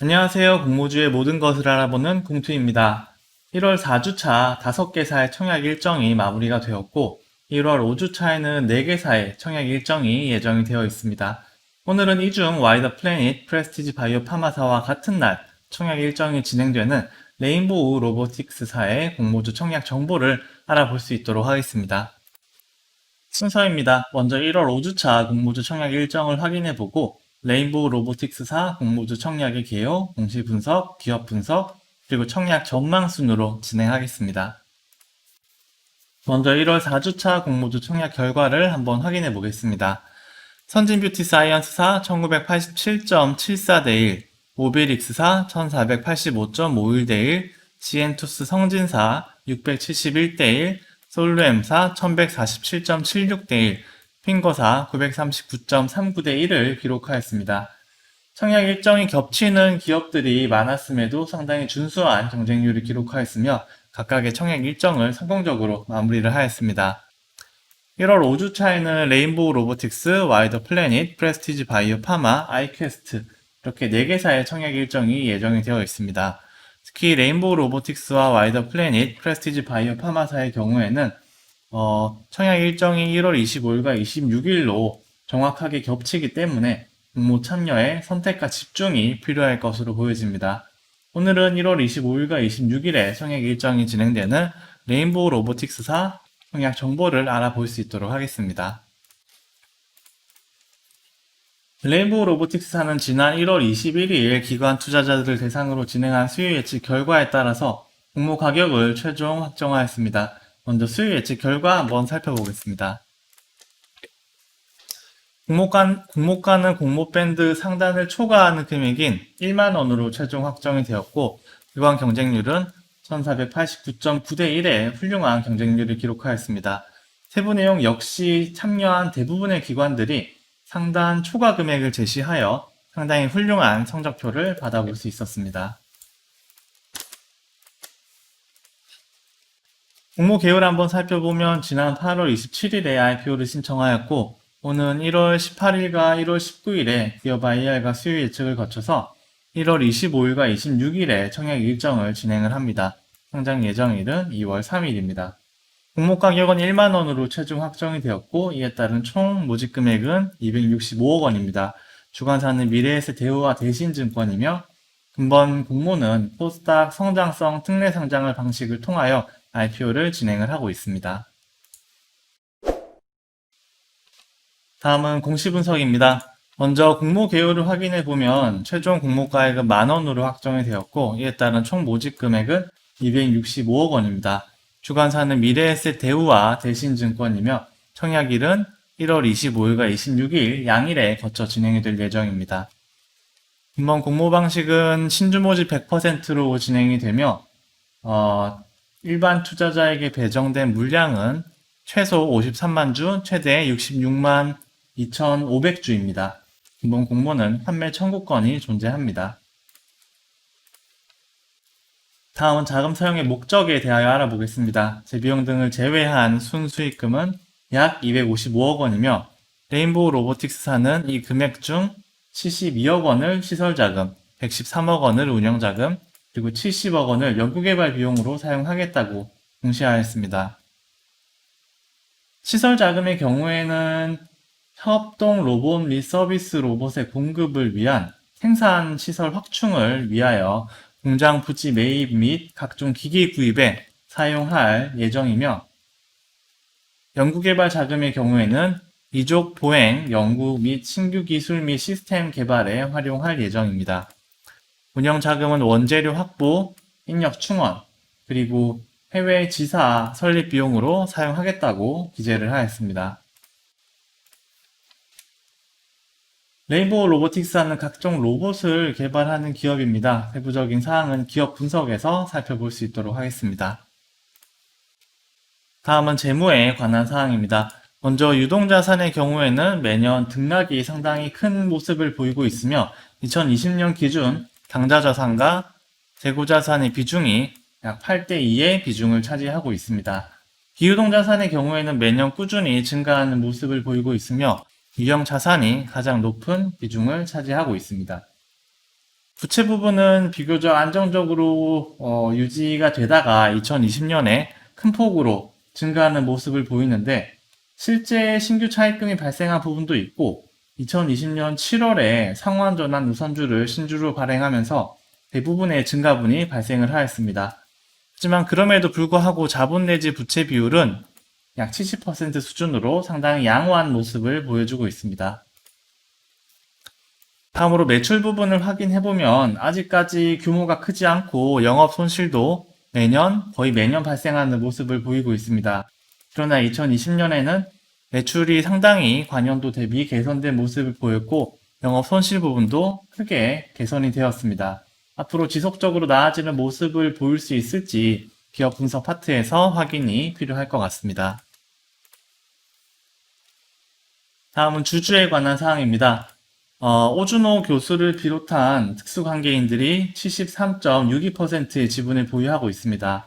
안녕하세요. 공모주의 모든 것을 알아보는 공투입니다. 1월 4주차 5개사의 청약 일정이 마무리가 되었고 1월 5주차에는 4개사의 청약 일정이 예정이 되어 있습니다. 오늘은 이중 와이더 플래닛 프레스티지 바이오 파마사와 같은 날 청약 일정이 진행되는 레인보우 로보틱스사의 공모주 청약 정보를 알아볼 수 있도록 하겠습니다. 순서입니다. 먼저 1월 5주차 공모주 청약 일정을 확인해보고 레인보우 로보틱스사 공모주 청약의 개요, 공시 분석, 기업 분석, 그리고 청약 전망 순으로 진행하겠습니다. 먼저 1월 4주차 공모주 청약 결과를 한번 확인해 보겠습니다. 선진 뷰티 사이언스사 1987.74대 1, 오베릭스사 1485.51대 1, 지엔투스 성진사 671대 1, 솔루엠사 1147.76대 1, 핑거사 939.39대 1을 기록하였습니다. 청약 일정이 겹치는 기업들이 많았음에도 상당히 준수한 경쟁률을 기록하였으며 각각의 청약 일정을 성공적으로 마무리를 하였습니다. 1월 5주차에는 레인보우 로보틱스, 와이더 플래닛, 프레스티지 바이오 파마, 아이퀘스트 이렇게 4개사의 청약 일정이 예정이 되어 있습니다. 특히 레인보우 로보틱스와 와이더 플래닛, 프레스티지 바이오 파마사의 경우에는 어, 청약 일정이 1월 25일과 26일로 정확하게 겹치기 때문에 공모 참여에 선택과 집중이 필요할 것으로 보여집니다. 오늘은 1월 25일과 26일에 청약 일정이 진행되는 레인보우 로보틱스사 청약 정보를 알아볼 수 있도록 하겠습니다. 레인보우 로보틱스사는 지난 1월 21일 기관 투자자들을 대상으로 진행한 수요 예측 결과에 따라서 공모 가격을 최종 확정하였습니다. 먼저 수요 예측 결과 한번 살펴보겠습니다. 공모가, 공모가는 공모밴드 상단을 초과하는 금액인 1만 원으로 최종 확정이 되었고 기관 경쟁률은 1489.9대 1의 훌륭한 경쟁률을 기록하였습니다. 세부 내용 역시 참여한 대부분의 기관들이 상단 초과 금액을 제시하여 상당히 훌륭한 성적표를 받아볼 수 있었습니다. 공모 개요를 한번 살펴보면 지난 8월 27일에 IPO를 신청하였고 오는 1월 18일과 1월 19일에 기업 IR과 수요 예측을 거쳐서 1월 25일과 26일에 청약 일정을 진행을 합니다. 상장 예정일은 2월 3일입니다. 공모 가격은 1만 원으로 최종 확정이 되었고 이에 따른 총 모집 금액은 265억 원입니다. 주관사는 미래에셋 대우와 대신증권이며 금번 공모는 코스닥 성장성 특례 상장을 방식을 통하여 IPO를 진행을 하고 있습니다. 다음은 공시 분석입니다. 먼저 공모 개요를 확인해 보면 최종 공모가액은 만 원으로 확정이 되었고 이에 따른 총 모집 금액은 265억 원입니다. 주관사는 미래에셋 대우와 대신증권이며 청약일은 1월 25일과 26일 양일에 거쳐 진행이 될 예정입니다. 이번 공모 방식은 신주 모집 100%로 진행이 되며 어, 일반 투자자에게 배정된 물량은 최소 53만 주, 최대 66만 2,500주입니다. 이번 공모는 판매 청구권이 존재합니다. 다음은 자금 사용의 목적에 대하여 알아보겠습니다. 재비용 등을 제외한 순수익금은 약 255억 원이며 레인보우 로보틱스사는 이 금액 중 72억 원을 시설 자금, 113억 원을 운영 자금, 그리고 70억 원을 연구개발 비용으로 사용하겠다고 공시하였습니다. 시설 자금의 경우에는 협동 로봇 및 서비스 로봇의 공급을 위한 생산 시설 확충을 위하여 공장 부지 매입 및 각종 기기 구입에 사용할 예정이며 연구개발 자금의 경우에는 이족 보행, 연구 및 신규 기술 및 시스템 개발에 활용할 예정입니다. 운영 자금은 원재료 확보, 인력 충원, 그리고 해외 지사 설립 비용으로 사용하겠다고 기재를 하였습니다. 레인보우 로보틱스는 각종 로봇을 개발하는 기업입니다. 세부적인 사항은 기업 분석에서 살펴볼 수 있도록 하겠습니다. 다음은 재무에 관한 사항입니다. 먼저 유동자산의 경우에는 매년 등락이 상당히 큰 모습을 보이고 있으며 2020년 기준 당좌자산과 재고자산의 비중이 약 8대 2의 비중을 차지하고 있습니다. 비유동자산의 경우에는 매년 꾸준히 증가하는 모습을 보이고 있으며 유형 자산이 가장 높은 비중을 차지하고 있습니다. 부채 부분은 비교적 안정적으로 어, 유지가 되다가 2020년에 큰 폭으로 증가하는 모습을 보이는데 실제 신규 차입금이 발생한 부분도 있고 2020년 7월에 상환전환 우선주를 신주로 발행하면서 대부분의 증가분이 발생을 하였습니다. 하지만 그럼에도 불구하고 자본 내지 부채 비율은 약 70% 수준으로 상당히 양호한 모습을 보여주고 있습니다. 다음으로 매출 부분을 확인해 보면 아직까지 규모가 크지 않고 영업 손실도 매년 거의 매년 발생하는 모습을 보이고 있습니다. 그러나 2020년에는 매출이 상당히 관연도 대비 개선된 모습을 보였고 영업 손실 부분도 크게 개선이 되었습니다. 앞으로 지속적으로 나아지는 모습을 보일 수 있을지 기업 분석 파트에서 확인이 필요할 것 같습니다. 다음은 주주에 관한 사항입니다. 어, 오준호 교수를 비롯한 특수관계인들이 73.62%의 지분을 보유하고 있습니다.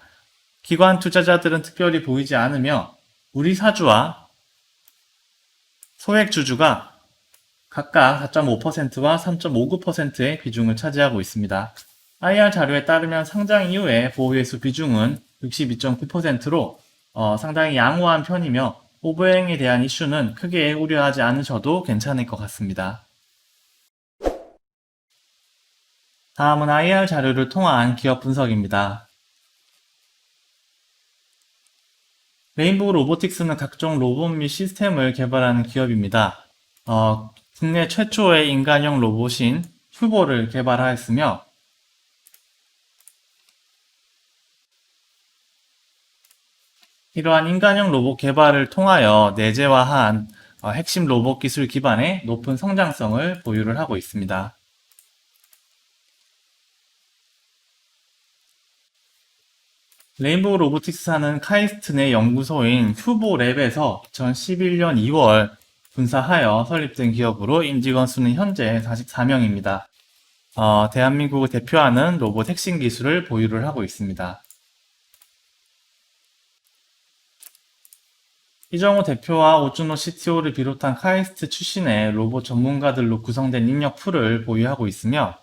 기관 투자자들은 특별히 보이지 않으며 우리 사주와 소액 주주가 각각 4.5%와 3.59%의 비중을 차지하고 있습니다. IR 자료에 따르면 상장 이후에 보유회수 비중은 62.9%로 어, 상당히 양호한 편이며 오버행에 대한 이슈는 크게 우려하지 않으셔도 괜찮을 것 같습니다. 다음은 IR 자료를 통한 기업 분석입니다. 레인보우 로보틱스는 각종 로봇 및 시스템을 개발하는 기업입니다. 어, 국내 최초의 인간형 로봇인 큐보를 개발하였으며 이러한 인간형 로봇 개발을 통하여 내재화한 어, 핵심 로봇 기술 기반의 높은 성장성을 보유를 하고 있습니다. 레인보우 로보틱스사는 카이스트 내 연구소인 휴보랩에서 2011년 2월 분사하여 설립된 기업으로 임직원 수는 현재 44명입니다. 어, 대한민국을 대표하는 로봇 핵심 기술을 보유를 하고 있습니다. 이정호 대표와 오준호 CTO를 비롯한 카이스트 출신의 로봇 전문가들로 구성된 인력 풀을 보유하고 있으며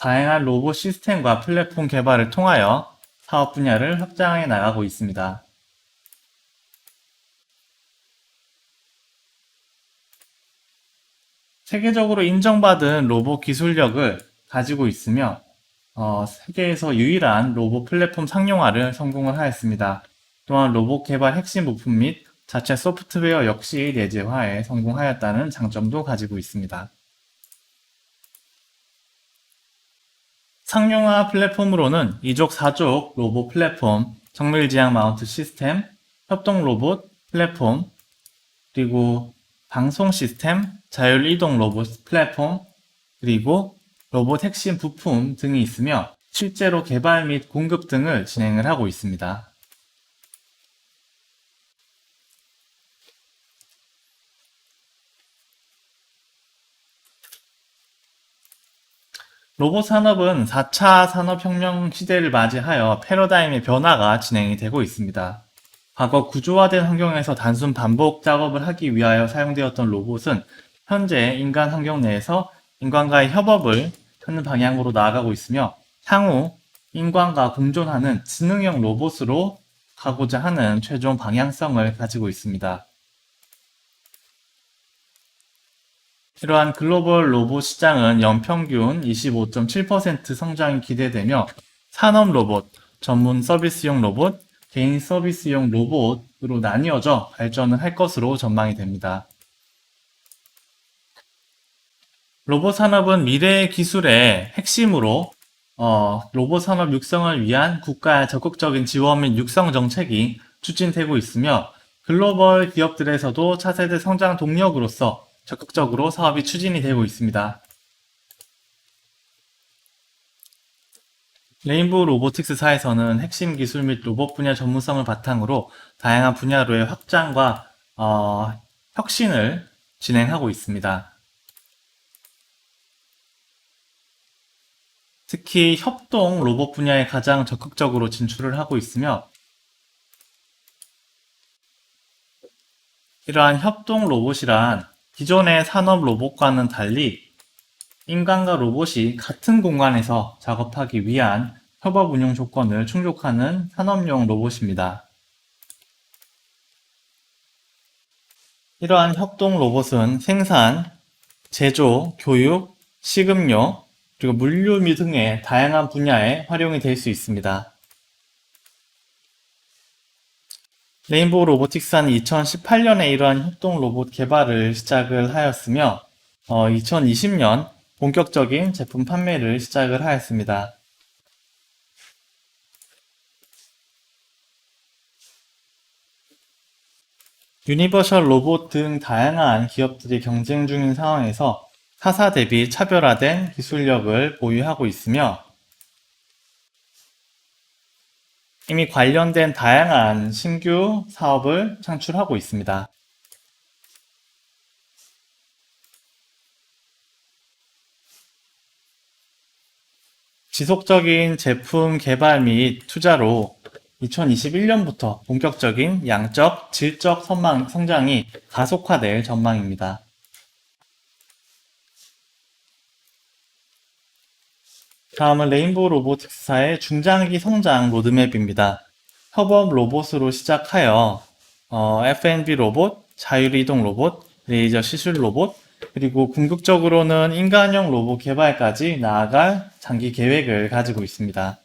다양한 로봇 시스템과 플랫폼 개발을 통하여 사업 분야를 확장해 나가고 있습니다. 세계적으로 인정받은 로봇 기술력을 가지고 있으며 어, 세계에서 유일한 로봇 플랫폼 상용화를 성공을 하였습니다. 또한 로봇 개발 핵심 부품 및 자체 소프트웨어 역시 내재화에 성공하였다는 장점도 가지고 있습니다. 상용화 플랫폼으로는 2족, 4족 로봇 플랫폼, 정밀지향 마운트 시스템, 협동 로봇 플랫폼, 그리고 방송 시스템, 자율 이동 로봇 플랫폼, 그리고 로봇 핵심 부품 등이 있으며 실제로 개발 및 공급 등을 진행을 하고 있습니다. 로봇 산업은 4차 산업혁명 시대를 맞이하여 패러다임의 변화가 진행이 되고 있습니다. 과거 구조화된 환경에서 단순 반복 작업을 하기 위하여 사용되었던 로봇은 현재 인간 환경 내에서 인간과의 협업을 하는 방향으로 나아가고 있으며 향후 인간과 공존하는 지능형 로봇으로 가고자 하는 최종 방향성을 가지고 있습니다. 이러한 글로벌 로봇 시장은 연평균 25.7% 성장이 기대되며 산업 로봇, 전문 서비스용 로봇, 개인 서비스용 로봇으로 나뉘어져 발전을 할 것으로 전망이 됩니다. 로봇 산업은 미래의 기술의 핵심으로 어, 로봇 산업 육성을 위한 국가의 적극적인 지원 및 육성 정책이 추진되고 있으며 글로벌 기업들에서도 차세대 성장 동력으로서 적극적으로 사업이 추진이 되고 있습니다. 레인보우 로보틱스사에서는 핵심 기술 및 로봇 분야 전문성을 바탕으로 다양한 분야로의 확장과 어, 혁신을 진행하고 있습니다. 특히 협동 로봇 분야에 가장 적극적으로 진출을 하고 있으며 이러한 협동 로봇이란 기존의 산업 로봇과는 달리 인간과 로봇이 같은 공간에서 작업하기 위한 협업 운영 조건을 충족하는 산업용 로봇입니다. 이러한 협동 로봇은 생산, 제조, 교육, 식음료, 그리고 물류 등의 다양한 분야에 활용이 될 수 있습니다. 레인보우 로보틱스는 2018년에 이러한 협동 로봇 개발을 시작을 하였으며, 2020년 본격적인 제품 판매를 시작을 하였습니다. 유니버셜 로봇 등 다양한 기업들이 경쟁 중인 상황에서 타사 대비 차별화된 기술력을 보유하고 있으며 이미 관련된 다양한 신규 사업을 창출하고 있습니다. 지속적인 제품 개발 및 투자로 2021년부터 본격적인 양적, 질적 성장이 가속화될 전망입니다. 다음은 레인보우 로보틱스사의 중장기 성장 로드맵입니다. 협업 로봇으로 시작하여 어, F&B 로봇, 자율이동 로봇, 레이저 시술 로봇, 그리고 궁극적으로는 인간형 로봇 개발까지 나아갈 장기 계획을 가지고 있습니다.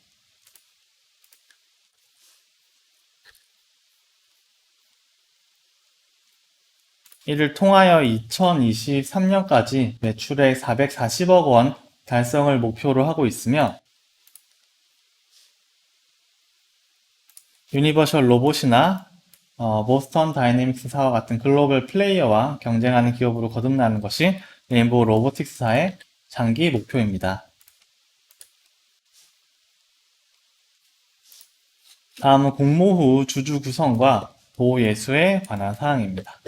이를 통하여 2023년까지 매출액 440억 원 달성을 목표로 하고 있으며 유니버셜 로봇이나 어, 보스턴 다이내믹스사와 같은 글로벌 플레이어와 경쟁하는 기업으로 거듭나는 것이 레인보우 로보틱스사의 장기 목표입니다. 다음은 공모 후 주주 구성과 보호 예수에 관한 사항입니다.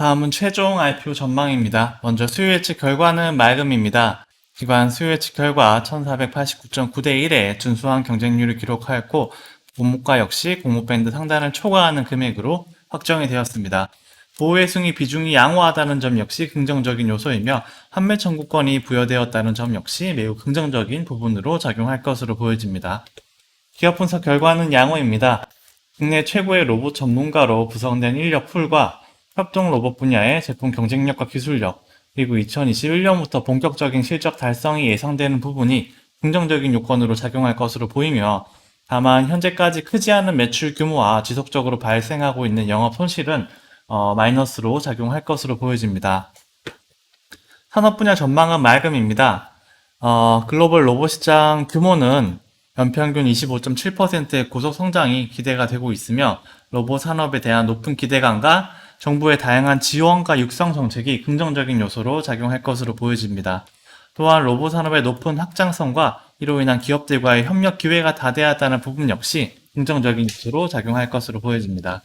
다음은 최종 IPO 전망입니다. 먼저 수요 예측 결과는 맑음입니다. 기관 수요 예측 결과 1489.9대 1에 준수한 경쟁률을 기록하였고 분모가 역시 공모밴드 상단을 초과하는 금액으로 확정이 되었습니다. 보호의 승이 비중이 양호하다는 점 역시 긍정적인 요소이며 판매 청구권이 부여되었다는 점 역시 매우 긍정적인 부분으로 작용할 것으로 보여집니다. 기업 분석 결과는 양호입니다. 국내 최고의 로봇 전문가로 구성된 인력 풀과 협동 로봇 분야의 제품 경쟁력과 기술력, 그리고 2021년부터 본격적인 실적 달성이 예상되는 부분이 긍정적인 요건으로 작용할 것으로 보이며 다만 현재까지 크지 않은 매출 규모와 지속적으로 발생하고 있는 영업 손실은 어, 마이너스로 작용할 것으로 보여집니다. 산업 분야 전망은 맑음입니다. 어, 글로벌 로봇 시장 규모는 연평균 25.7%의 고속 성장이 기대가 되고 있으며 로봇 산업에 대한 높은 기대감과 정부의 다양한 지원과 육성 정책이 긍정적인 요소로 작용할 것으로 보여집니다. 또한 로봇 산업의 높은 확장성과 이로 인한 기업들과의 협력 기회가 다대하다는 부분 역시 긍정적인 요소로 작용할 것으로 보여집니다.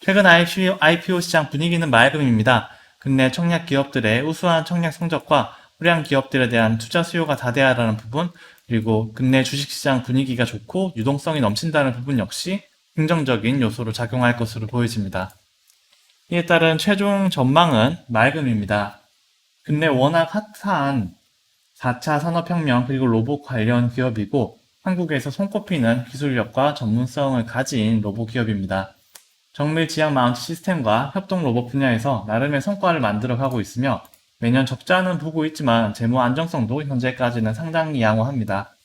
최근 IPO 시장 분위기는 맑음입니다. 국내 청약 기업들의 우수한 청약 성적과 우량 기업들에 대한 투자 수요가 다대하다는 부분, 그리고 국내 주식시장 분위기가 좋고 유동성이 넘친다는 부분 역시 긍정적인 요소로 작용할 것으로 보여집니다. 이에 따른 최종 전망은 맑음입니다. 근래 워낙 핫한 4차 산업혁명 그리고 로봇 관련 기업이고 한국에서 손꼽히는 기술력과 전문성을 가진 로봇 기업입니다. 정밀 지향 마운트 시스템과 협동 로봇 분야에서 나름의 성과를 만들어 가고 있으며 매년 적자는 보고 있지만 재무 안정성도 현재까지는 상당히 양호합니다.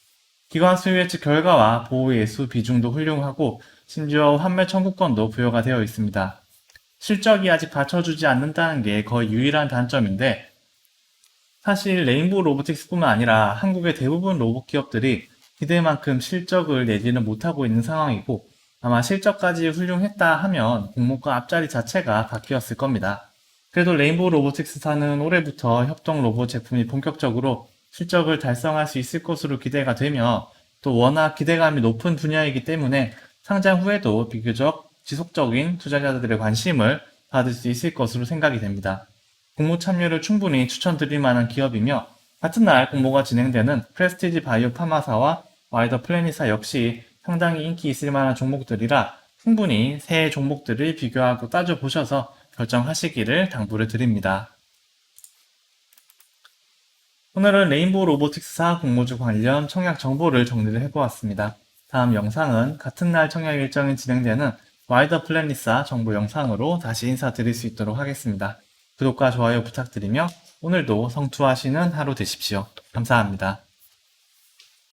기관 수요 예측 결과와 보호 예수 비중도 훌륭하고 심지어 환매 청구권도 부여가 되어 있습니다. 실적이 아직 받쳐주지 않는다는 게 거의 유일한 단점인데 사실 레인보우 로보틱스뿐만 아니라 한국의 대부분 로봇 기업들이 기대만큼 실적을 내지는 못하고 있는 상황이고 아마 실적까지 훌륭했다 하면 공모가 앞자리 자체가 바뀌었을 겁니다. 그래도 레인보우 로보틱스사는 올해부터 협동 로봇 제품이 본격적으로 실적을 달성할 수 있을 것으로 기대가 되며 또 워낙 기대감이 높은 분야이기 때문에 상장 후에도 비교적 지속적인 투자자들의 관심을 받을 수 있을 것으로 생각이 됩니다. 공모 참여를 충분히 추천드릴 만한 기업이며 같은 날 공모가 진행되는 프레스티지 바이오 파마사와 와이더 플래닛사 역시 상당히 인기 있을 만한 종목들이라 충분히 새 종목들을 비교하고 따져보셔서 결정하시기를 당부를 드립니다. 오늘은 레인보우 로보틱스사 공모주 관련 청약 정보를 정리를 해보았습니다. 다음 영상은 같은 날 청약 일정이 진행되는 와이더 플랜리사 정보 영상으로 다시 인사드릴 수 있도록 하겠습니다. 구독과 좋아요 부탁드리며 오늘도 성투하시는 하루 되십시오. 감사합니다.